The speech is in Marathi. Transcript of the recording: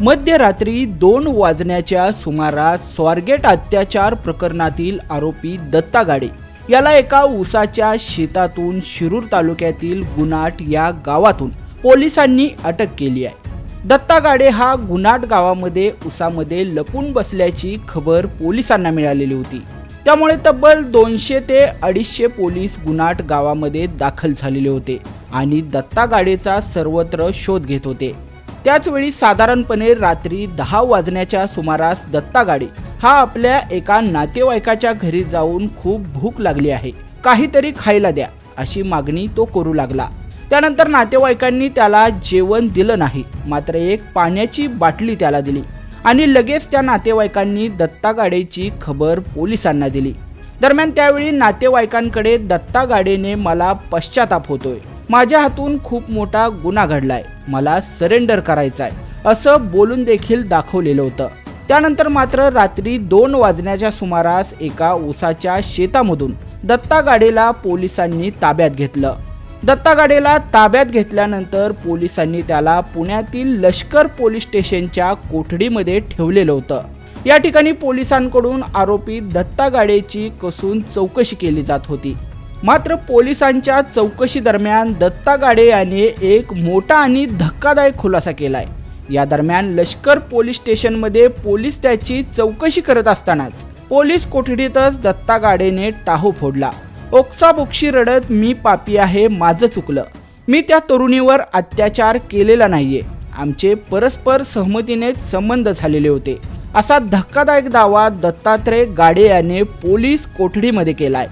मध्यरात्री दोन वाजण्याच्या सुमारास स्वारगेट अत्याचार प्रकरणातील आरोपी दत्ता गाडे याला एका उसाच्या शेतातून शिरूर तालुक्यातील गुनाट या गावातून पोलिसांनी अटक केली आहे. दत्ता गाडे हा गुनाट गावामध्ये उसामध्ये लपून बसल्याची खबर पोलिसांना मिळालेली होती. त्यामुळे तब्बल दोनशे ते अडीचशे पोलीस गुनाट गावामध्ये दाखल झालेले होते आणि दत्ता गाडेचा सर्वत्र शोध घेत होते. त्याचवेळी साधारणपणे रात्री दहा वाजण्याच्या सुमारास दत्ता गाडे हा आपल्या एका नातेवाईकाच्या घरी जाऊन खूप भूक लागली आहे. काहीतरी खायला द्या अशी मागणी तो करू लागला. त्यानंतर नातेवाईकांनी त्याला जेवण दिलं नाही मात्र एक पाण्याची बाटली त्याला दिली आणि लगेच त्या नातेवाईकांनी दत्ता गाडेची खबर पोलिसांना दिली. दरम्यान त्यावेळी नातेवाईकांकडे दत्ता गाडेने मला पश्चाताप होतोय. माझ्या हातून खूप मोठा गुन्हा घडलाय. मला सरेंडर करायचा आहे असं बोलून देखील दाखवलेलं होतं. त्यानंतर मात्र रात्री दोन वाजण्याच्या सुमारास एका ऊसाच्या शेतामधून दत्ता गाडेला पोलिसांनी ताब्यात घेतलं. दत्ता गाडेला ताब्यात घेतल्यानंतर पोलिसांनी त्याला पुण्यातील लष्कर पोलीस स्टेशनच्या कोठडीमध्ये ठेवलेलं होतं. या ठिकाणी पोलिसांकडून आरोपी दत्ता गाडेची कसून चौकशी केली जात होती. मात्र पोलिसांच्या चौकशी दरम्यान दत्ता गाडे याने एक मोठा आणि धक्कादायक खुलासा केला आहे या दरम्यान लष्कर पोलीस स्टेशनमध्ये पोलीस त्याची चौकशी करत असतानाच पोलीस कोठडीतच दत्ता गाडेने टाहू फोडला. ओक्साबोक्षी रडत मी पापी आहे माझं चुकलं. मी त्या तरुणीवर अत्याचार केलेला नाहीये. आमचे परस्पर सहमतीनेच संबंध झालेले होते. असा धक्कादायक दावा दत्तात्रय गाडे याने पोलीस कोठडीमध्ये केलाय.